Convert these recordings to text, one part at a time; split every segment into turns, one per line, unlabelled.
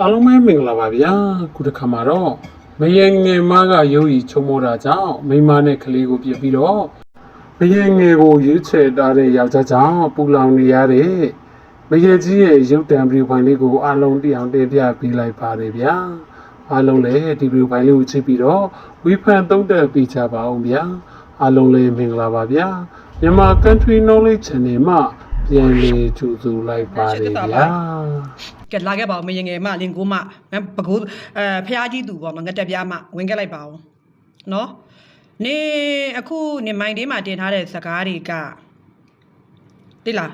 အားလုံးပဲမင်္ဂလာပါဗျာခုတစ်ခါမှာတော့မယငယ်မကရုပ်ရည်ချုံမောတာကြောင့်မိန်းမနဲ့ကလေးကိုပြစ်ပြီးတော့မယငယ်ကိုရွေးချယ်ထားတဲ့ယောက်ျားကြောင့်ပူလောင်နေရတဲ့မယကြီးရဲ့ရုပ်တံဗီဒီယိုဖိုင်လေးကိုအားလုံးတိအောင်တင်ပြပေးလိုက်ပါတယ်ဗျာအားလုံးလည်းဒီဗီဒီယိုဖိုင်လေးကိုကြည့်ပြီးတော့ဝီဖန်သုံးသပ်ပေးကြပါအောင်ဗျာအားလုံးလည်းမင်္ဂလာပါဗျာမြန်မာ Country Knowledge Channel မှာပြန်လည်ကြိုဆိုလိုက်ပါတယ်ဗျာ
ကဲလာခဲ့ပါဦးမရင်ငယ်မလင်ကိုမပကိုးအဲဖះကြီးသူပေါ့နော်ငတက်ပြားမဝင်ခဲ့လိုက်ပါဦးနော်နေအခုနေမိုင်တေးမှာတင်ထားတဲ့စကားတွေကတိလား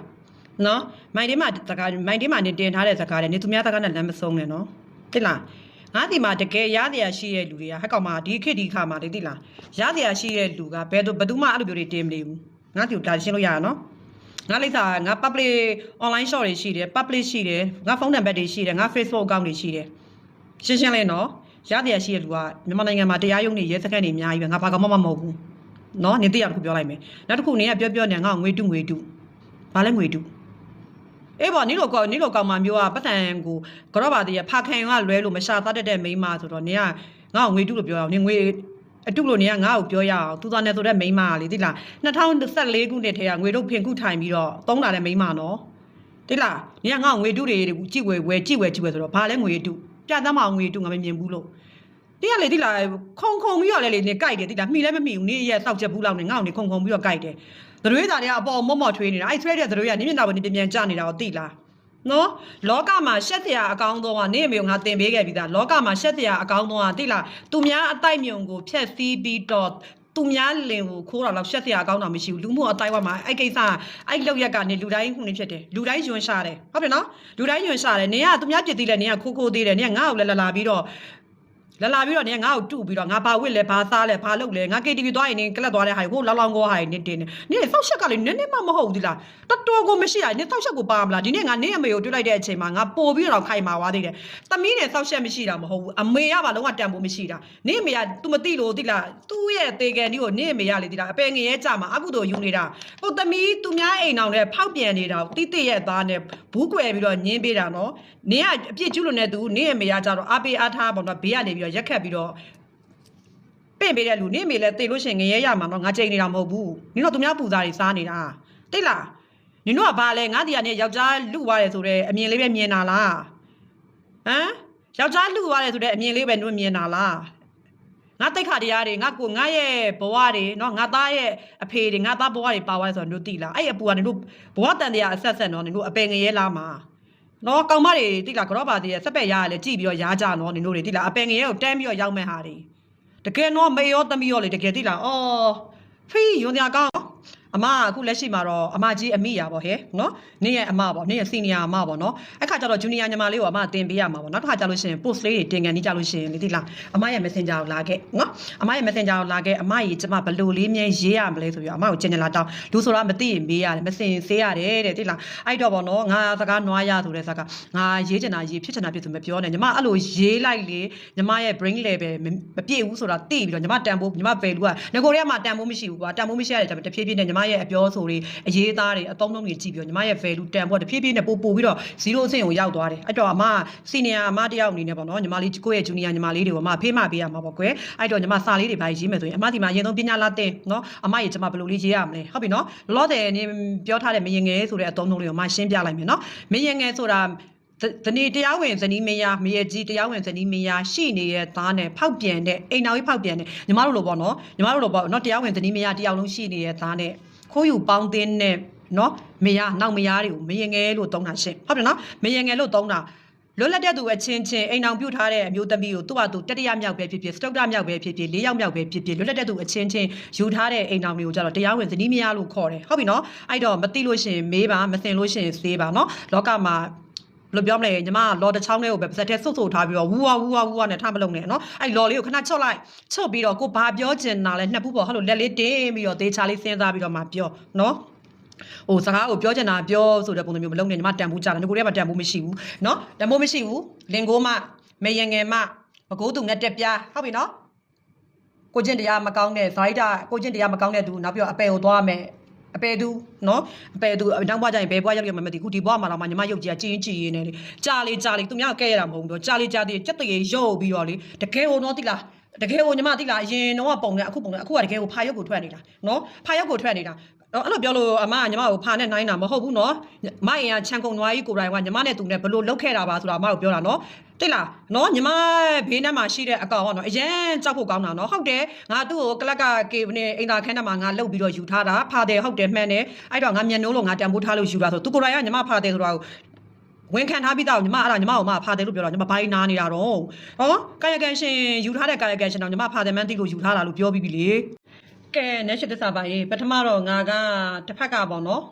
နော်မိုင်တေးမှာစကားမိုင်တေးမှာနေတင်ထားတဲ့စကားတွေနေသူများစကားနဲ့လမ်းမဆုံးနဲ့နော်တိလားငါဒီမှာတကယ်ရတရားရှိတဲ့လူတွေကဟက်ကောင်မဒီခေတ်ဒီခါမှာလေတိလားရတရားရှိတဲ့လူကဘယ်သူဘယ်သူမှအဲ့လိုမျိုးတွေတင်မနေဘူးငါဒီကိုဒါရှင်းလို့ရရနော် ငါလိမ့်စာငါ public online shop တွေရှိတယ် public ရှိတယ်ငါဖုန်းနံပါတ်တွေရှိတယ်ငါ Facebook account တွေရှိတယ်ရှင်းရှင်းလေးနော်ရတရားရှိတဲ့လူကမြန်မာနိုင်ငံမှာတရားရုံးတွေရဲစခန်းတွေအများကြီးပဲငါဘာကောင်မှမဟုတ်ဘူးနော်နေတရားတစ်ခုပြောလိုက်မယ်နောက်တစ်ခုနေကပြောပြောနေငါငွေတုငွေတုဘာလဲငွေတုအေးပေါ့နိလိုကောနိလိုကောင်မမျိုးကပတ်တန်ကိုကြော့ပါသေးရဖာခံကလွဲလို့မရှာသတတ်တဲ့မိန်းမဆိုတော့နေကငါ့ကိုငွေတုလို့ပြောရအောင်နေငွေ အတုလို့နေကငါ့ကိုပြောရအောင်သူသားနဲ့ဆိုတဲ့မိန်းမကလေတိလား2014ခုနှစ်ထဲကငွေတုဖင်ခုထိုင်ပြီးတော့သုံးလာတဲ့မိန်းမနော်တိလားနေကငါ့ကိုငွေတုတွေကြည့်ဝဲဝဲကြည့်ဝဲကြည့်ဝဲဆိုတော့ဘာလဲငွေတုပြတ်သားမအောင်ငွေတုငါမမြင်ဘူးလို့တိကလေတိလားခုံခုံပြီးတော့လေလေနေကြိုက်တယ်တိလားမှီလည်းမမှီဘူးနေရဲ့စောက်ချက်ဘူးလောက်နေငါ့ကိုနေခုံခုံပြီးတော့ကြိုက်တယ်သရွေးသားတွေကအပေါ်မော့မော့ထွေးနေတာအဲ့ဆွဲတဲ့သရွေးကနင်းမြင်တာပေါ်နေပြန်ပြန်ကြနေတာကိုတိလား နော်လောကမှာရှက်စရာအကောင်းဆုံးကနေအမေကငါတင်ပေးခဲ့ပြီးသားလောကမှာရှက်စရာအကောင်းဆုံးကတိလားသူများအတိုက်မြုံကိုဖျက်ဆီးပြီးတော့သူများလင်ကိုခိုးတာတော့ရှက်စရာအကောင်းတာမရှိဘူးလူမှုအတိုင်းဝမှာအဲ့ကိစ္စအဲ့လောက်ရက်ကနေလူတိုင်းခုနေဖြစ်တယ်လူတိုင်းယွန်ရှာတယ်ဟုတ်ပြီနော်လူတိုင်းယွန်ရှာတယ်နင်ကသူများပြစ်သေးတယ်နင်ကခိုးခိုးသေးတယ်နင်ကငါ့ကိုလည်းလာလာပြီးတော့ လာလာပြီးတော့နင်ကငါ့ကိုတူပြီးတော့ငါဘာဝစ်လဲဘာစားလဲဘာလုပ်လဲငါ KTV သွားရင်နင်ကလပ်သွားတဲ့ဟာကိုလောင်လောင်ကောဟာနင်တင်နေနင်ဆောက်ရှက်ကလည်းနည်းနည်းမှမဟုတ်ဘူးဒီလားတော်တော်ကိုမရှိရနင်ဆောက်ချက်ကိုပါမလားဒီနေ့ငါနင်အမေကိုတွေ့လိုက်တဲ့အချိန်မှာငါပို့ပြီးတော့ခိုင်မာသွားသေးတယ်သမီးနဲ့ဆောက်ချက်မရှိတာမဟုတ်ဘူးအမေကပါလုံးဝတန်ဖို့မရှိတာနင်အမေက तू မသိလို့ဒီလားသူ့ရဲ့တေကန်ဒီကိုနင်အမေကလေဒီလားအပယ်ငရဲကြမှာအခုတော့ယူနေတာကိုသမီးသူများအိမ်အောင်နဲ့ဖောက်ပြန်နေတာတိတိရဲ့သားနဲ့ဘူးကွယ်ပြီးတော့ညင်းပေးတာနော်နင်ကအပြစ်ကျူးလွန်တဲ့သူနင်အမေကကြတော့အားပေးအားထားပေါ့နော်ဘေးကနေပြီးတော့ရက်ခတ်ပြီးတော့ ပင့်ပေးတဲ့လူနေမေလဲတေလို့ရှရင်ငရဲရမှာတော့ငါချိန်နေတာမဟုတ်ဘူးနင်တို့သူများပူစားတွေစားနေတာတိတ်လားနင်တို့ကဘာလဲငါဒီကနေယောက်ျားလူသွားတယ်ဆိုတော့အမြင်လေးပဲမြင်တာလားဟမ်ယောက်ျားလူသွားတယ်ဆိုတော့အမြင်လေးပဲတို့မြင်တာလားငါတိတ်ခါတရားတွေငါကိုငါရဲ့ဘဝတွေเนาะငါသားရဲ့အဖေတွေငါသားဘဝတွေပါသွားတယ်ဆိုတော့တို့သိလားအဲ့အပူကနင်တို့ဘဝတန်တရားအဆက်ဆက်နော်နင်တို့အပယ်ငရဲလားမှာ နော်ကောင်မတွေတိလားကြောပါသေးရဲ့စက်ပက်ရားရလဲကြည့်ပြီးတော့ရားကြနော်နင်တို့တွေတိလားအပယ်ငရဲကိုတန်းပြီးတော့ရောက်မဲ့ဟာတွေတကယ်တော့မေရောသမီးရောလေတကယ်သိလားအော်ဖေးယွန်တရားကောင်း အမကအခုလက်ရှိမှာတော့အမကြီးအမိရပါဟဲ့နော်နင်းရဲ့အမပေါ့နင်းရဲ့စီနီယာအမပေါ့နော်အဲ့ခါကျတော့ဂျူနီယာညီမလေးကိုအမတင်ပေးရမှာပေါ့နောက်တစ်ခါကျလို့ရှိရင် post လေးတွေတင်ကန်နေကြလို့ရှိရင်လေသိလားအမရဲ့ messenger ကိုလာခဲ့နော်အမရဲ့ messenger ကိုလာခဲ့အမကြီးကျမဘလို့လေးမြဲရေးရမလဲဆိုပြီးအမကိုကျင်နေလာတောင်းလူဆိုတာမသိရင်မေးရတယ်မစင်ဆေးရတယ်တဲ့သိလားအဲ့တော့ပေါ့နော်ငါစကားနွားရဆိုတဲ့စကားငါရေးချင်တာရေးဖြစ်ချင်တာဖြစ်ဆိုမပြောနဲ့ညီမအဲ့လိုရေးလိုက်လေညီမရဲ့ brain level မမပြည့်ဘူးဆိုတာသိပြီးတော့ညီမတန်ဖိုးညီမ value ကငကိုတွေကမှတန်ဖိုးမရှိဘူးကွာတန်ဖိုးမရှိရတဲ့ကြောင့်တဖြည်းဖြည်းနဲ့ညီမရဲ့အပြောဆိုတွေအရေးအသားတွေအသုံးနှုန်းတွေကြည့်ပြီးတော့ညီမရဲ့ value တန်ဖိုးကတဖြည်းဖြည်းနဲ့ပို့ပို့ပြီးတော့0အဆင့်ကိုရောက်သွားတယ်အဲ့တော့အမ senior အမတယောက်အနေနဲ့ပေါ့နော်ညီမလေးကိုယ့်ရဲ့ junior ညီမလေးတွေကိုအမဖေးမပေးရမှာပေါ့ကွယ်အဲ့တော့ညီမစာလေးတွေပါရေးမယ်ဆိုရင်အမဒီမှာအရင်ဆုံးပညာလာတင်နော်အမရေကျွန်မဘယ်လိုလေးရေးရမလဲဟုတ်ပြီနော်လောတယ်နေပြောထားတဲ့မရင်ငယ်ဆိုတဲ့အသုံးနှုန်းလေးကိုအမရှင်းပြလိုက်မယ်နော်မရင်ငယ်ဆိုတာဇနီးတရားဝင်ဇနီးမယားမရဲ့ကြီးတရားဝင်ဇနီးမယားရှိနေတဲ့သားနဲ့ဖောက်ပြန်တဲ့အိမ်တော်ကြီးဖောက်ပြန်တဲ့ညီမတို့လိုပေါ့နော်ညီမတို့လိုပေါ့နော်တရားဝင်ဇနီးမယားတယောက်လုံးရှိနေတဲ့သားနဲ့ ခိုးယူပေါင်းသင်းတဲ့နော်မယားနောက်မယားတွေကိုမရင်ငယ်လို့သုံးတာရှင်းဟုတ်တယ်နော်မရင်ငယ်လို့သုံးတာလွတ်လပ်တဲ့သူအချင်းချင်းအိမ်အောင်ပြုတ်ထားတဲ့အမျိုးသမီးကိုသူ့ဟာသူတတိယမြောက်ပဲဖြစ်ဖြစ်စတုတ္တမြောက်ပဲဖြစ်ဖြစ်လေးယောက်မြောက်ပဲဖြစ်ဖြစ်လွတ်လပ်တဲ့သူအချင်းချင်းယူထားတဲ့အိမ်အောင်တွေကိုကြတော့တရားဝင်ဇနီးမယားလို့ခေါ်တယ်ဟုတ်ပြီနော်အဲ့တော့မသိလို့ရှိရင်မေးပါမသိလို့ရှိရင်စေးပါနော်လောကမှာ ဘယ်လိုပြောမလဲညီမကလော်တစ်ချောင်းလေးကိုပဲပါစက်ထဲဆုပ်ဆုပ်ထားပြီးတော့ဝူဝါဝူဝါဝူဝါနဲ့ထားမလုံးနဲ့နော်အဲ့လော်လေးကိုခဏချော့လိုက်ချော့ပြီးတော့ကိုဘာပြောချင်တာလဲနှစ်ဖူးပေါ်ဟဲ့လိုလက်လေးတင်းပြီးတော့သေချာလေးစဉ်းစားပြီးတော့မှပြောနော်ဟိုစကားကိုပြောချင်တာပြောဆိုတဲ့ပုံစံမျိုးမလုံးနဲ့ညီမတန်ဖိုးကြတယ်ငကိုတွေကမှတန်ဖိုးမရှိဘူးနော်တန်ဖိုးမရှိဘူးလင်ကိုမမေယံငယ်မမကိုးသူငက်တက်ပြားဟုတ်ပြီနော်ကိုချင်းတရားမကောင်းတဲ့ဇာိတာကိုချင်းတရားမကောင်းတဲ့သူနောက်ပြီးတော့အပယ်ကိုသွားမယ် အပေသူနော်အပေသူနောက်ဘွားကျရင်ဘယ်ဘွားရောက်ရမှမသိဘူးဒီဘွားမှာတော့မှညီမရုပ်ကြီးကကြည်ရင်ကြည်ရင်နဲ့လေကြာလေကြာလေသူများကဲရတာမဟုတ်ဘူးတော့ကြာလေကြာလေစက်တရေရုပ်ပြီးတော့လေတကယ်ဟိုတော့တိလားတကယ်ဟိုညီမတိလားအရင်တော့ပုံနဲ့အခုပုံနဲ့အခုကတကယ်ဟိုဖာရုပ်ကိုထွက်နေတာနော်ဖာရုပ်ကိုထွက်နေတာတော့အဲ့လိုပြောလို့အမကညီမကိုဖာနဲ့နိုင်တာမဟုတ်ဘူးနော်မအင်ကချန်ကုန်နွားကြီးကိုယ်တိုင်ကညီမနဲ့သူနဲ့ဘလို့လုတ်ခဲ့တာပါဆိုတာအမကိုပြောတာနော် တိလားနော်ညီမဘေးနဲ့မှာရှိတဲ့အကောင်ကနော်အရင်ကြောက်ဖို့ကောင်းတာနော်ဟုတ်တယ်ငါသူ့ကိုကလက်ကကေနဲ့အင်တာခန်းထဲမှာငါလုတ်ပြီးတော့ယူထားတာဖာတယ်ဟုတ်တယ်မှန်တယ်အဲ့တော့ငါမျက်နှိုးလို့ငါတန်ဖိုးထားလို့ယူတာဆိုသူကိုယ်တိုင်ကညီမဖာတယ်ဆိုတာကိုဝန်ခံထားပြီးသားကိုညီမအဲ့ဒါညီမကိုမဖာတယ်လို့ပြောတော့ညီမဘိုင်းနာနေတာတော့ဟောကာယကံရှင်ယူထားတဲ့ကာယကံရှင်တော့ညီမဖာတယ်မှန်းသိလို့ယူထားတာလို့ပြောပြီးပြီလေကဲနေရှိတစ္ဆာပါရေးပထမတော့ငါကတစ်ဖက်ကပေါ့နော်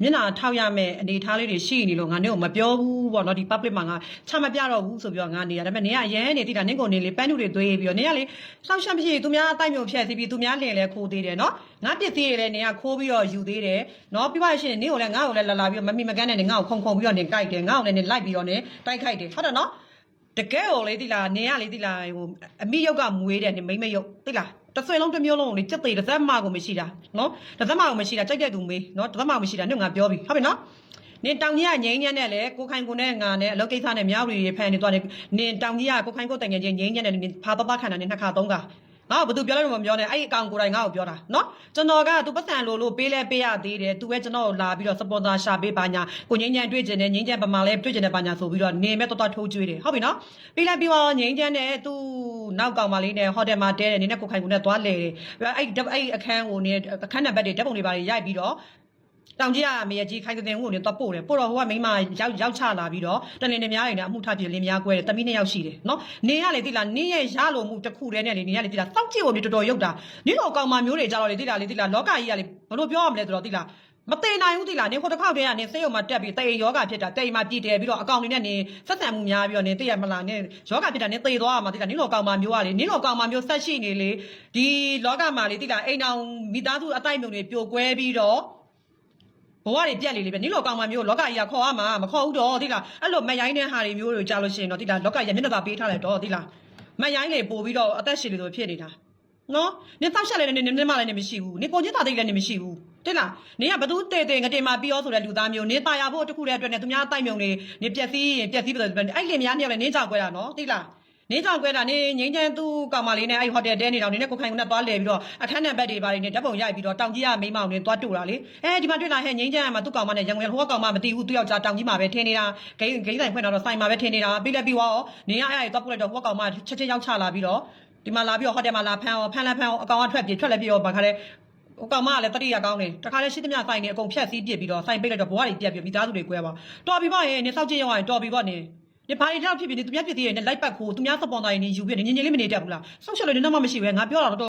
မျက်နှာထောက်ရမယ်အနေထားလေးတွေရှိနေလို့ငါနေကိုမပြောဘူးပေါ့နော်ဒီ public မှာငါချမပြတော့ဘူးဆိုပြီးတော့ငါနေရဒါပေမဲ့နေကအရန်နေတိတာနင့်ကိုနေလေပန်းတူတွေသွေးပြီးတော့နေကလေစောက်ရှက်မရှိသူများအတိုက်မျိုးဖြတ်စီပြီးသူများလင်လဲခိုးသေးတယ်နော်ငါပစ္စည်းတွေလည်းနေကခိုးပြီးတော့ယူသေးတယ်နော်ပြပါရှင်နေကိုလည်းငါ့ကိုလည်းလာလာပြီးတော့မမိမကန်းနဲ့နေငါ့ကိုခုံခုံပြီးတော့နေကြိုက်တယ်ငါ့ကိုလည်းနေလိုက်ပြီးတော့နေတိုက်ခိုက်တယ်ဟုတ်တယ်နော်တကယ်ကိုလေတိလားနေရလေတိလားဟိုအမိရုပ်ကမွေးတယ်နေမိမရုပ်တိလား တစ်ဆွေလုံးတစ်မျိုးလုံးကိုလေစက်သေးတစ်စက်မှကိုမရှိတာနော်တစ်စက်မှကိုမရှိတာကြိုက်တဲ့သူမေးနော်တစ်စက်မှကိုမရှိတာညငါပြောပြီဟုတ်ပြီနော်နင်တောင်ကြီးကငိမ့်ညက်နဲ့လေကိုခိုင်ကိုနဲ့ငါနဲ့အလုပ်ကိစ္စနဲ့မြောက်ရီဖန်နေသွားတယ်နင်တောင်ကြီးကကိုခိုင်ကိုတငယ်ချင်းငိမ့်ညက်နဲ့နင်ဖာပပခန္ဓာနဲ့နှစ်ခါသုံးခါ ငါ့ကိုဘယ်သူပြောလဲမပြောနဲ့အဲ့ဒီအကောင်ကိုယ်တိုင်ငါ့ကိုပြောတာနော်ကျွန်တော်ကသူပတ်စံလိုလို့ပေးလဲပေးရသေးတယ်သူပဲကျွန်တော်ကိုလာပြီးတော့စပွန်ဆာရှာပေးပါညာကိုငိမ့်ညက်တွေ့ကျင်တယ်ငိမ့်ညက်ပမာလဲတွေ့ကျင်တယ်ပါညာဆိုပြီးတော့နေမဲ့တော်တော်ထိုးကျွေးတယ်ဟုတ်ပြီနော်ပြီးလဲပြီးတော့ငိမ့်ညက်နဲ့သူနောက်ကောင်မလေးနဲ့ဟိုတယ်မှာတဲတယ်နေနဲ့ကိုခိုင်ကိုနဲ့သွားလဲတယ်အဲ့အဲ့အခန်းကိုနေအခန်းနံပါတ်တွေဓာတ်ပုံတွေပါရိုက်ပြီးတော့ တောင်ကြီးကမေရကြီးခိုင်တဲ့ဦးကိုလည်းတော့ပို့တယ်ပို့တော့ဟိုကမိန်းမရောက်ရောက်ချလာပြီးတော့တလင်နေများနေအမှုထပ်ပြလင်းများကွဲတယ်တမီးနှစ်ယောက်ရှိတယ်နော်နေရလေတိလားနေရဲ့ရလိုမှုတစ်ခုတည်းနဲ့လေနေရလေတိလားစောက်ကြည့်ဖို့မြေတော်တော်ရုပ်တာနေတော့ကောင်မမျိုးတွေကြတော့လေတိလားလေတိလားလောကကြီးကလေဘလို့ပြောရမလဲဆိုတော့တိလားမသေးနိုင်ဘူးတိလားနေခိုတစ်ခေါက်တည်းကနေစိတ်ရုံမှာတက်ပြီးတေယောဂဖြစ်တာတေမှာပြည်တယ်ပြီးတော့အကောင်တွေနဲ့နေဆက်ဆံမှုများပြီးတော့နေသိရမလားနေယောဂဖြစ်တာနေသေသွားမှာတိလားနေတော့ကောင်မမျိုးကလေနေတော့ကောင်မမျိုးဆက်ရှိနေလေဒီလောကမှာလေတိလားအိမ်အောင်မိသားစုအတိုက်မြုံတွေပြိုကွဲပြီးတော့ ဘဝတွေပြက်လေလေပဲနိလောကောင်မမျိုးလောကကြီးကခေါ်ရမှာမခေါ်ဘူးတော့တိလားအဲ့လိုမရိုင်းတဲ့ဟာတွေမျိုးတွေကြားလို့ရှိရင်တော့တိလားလောကကြီးကမျက်နှာသာပေးထားလိုက်တော့တိလားမရိုင်းလေပို့ပြီးတော့အသက်ရှင်လေဆိုဖြစ်နေတာနော်နင်တောက်ရှက်လည်းနေနေမလည်းနေမရှိဘူးနင်ပုံချင်းသားသိလည်းနေမရှိဘူးတိလားနင်ကဘသူတေတေငတင်မှာပြီးရောဆိုတဲ့လူသားမျိုးနင်ตายရဖို့တခုတည်းအတွက်နဲ့သူများတိုက်မြုံနေနင်ပျက်စီးရင်ပျက်စီးပြီးတော့အဲ့လင်များနေလည်းနင်းကြောက်ခွဲတာနော်တိလား နင်းကြောင်ကွဲတာနေငိမ့်ချမ်းသူ့ကောင်မလေးနဲ့အဲ့ဟိုတယ်တဲနေတော့နေနဲ့ကိုခိုင်ကနဲ့သွားလဲပြီးတော့အခန်းနံပါတ်တွေပါနေဓာတ်ပုံရိုက်ပြီးတော့တောင်ကြီးကမိန်းမအောင်နေသွားတူတာလေအဲဒီမှာတွေ့လာဟဲ့ငိမ့်ချမ်းကမှသူ့ကောင်မနဲ့ရံငွေဟိုကောင်မမသိဘူးသူ့ယောက်ျားတောင်ကြီးမှာပဲထင်းနေတာဂိမ်းဂိမ်းဆိုင်ဖွင့်တော့ဆိုင်မှာပဲထင်းနေတာပြီးလဲပြီးတော့နေရအဲ့ဒါသွားပုတ်လိုက်တော့ဟိုကောင်မချက်ချင်းရောက်ချလာပြီးတော့ဒီမှာလာပြီးတော့ဟိုတယ်မှာလာဖမ်းအောင်ဖမ်းလဲဖမ်းအောင်အကောင်ကထွက်ပြေးထွက်လဲပြီးတော့ဘာခါလဲဟိုကောင်မကလည်းတတိယကောင်းတယ်တခါလဲရှိသမျှဆိုင်နေအကုန်ဖြတ်စည်းပြစ်ပြီးတော့ဆိုင်ပိတ်လိုက်တော့ဘဝတွေပြက်ပြီးမိသားစုတွေကွဲပါတော်ပြီပေါ့ရေနေစောက်ကြည့်ရောက်ရင်တော်ပြီပေါ့နေ ဒီဘာတွေတော့ဖြစ်ဖြစ်နေသူများဖြစ်သေးရဲ့လိုက်ပတ်ခိုးသူများစပွန်ဆာတွေနေယူပြနေငင်းငင်းလေးမနေတတ်ဘူးလားဆောက်ရှယ်လို့နေတော့မှမရှိပဲငါပြောတာတော့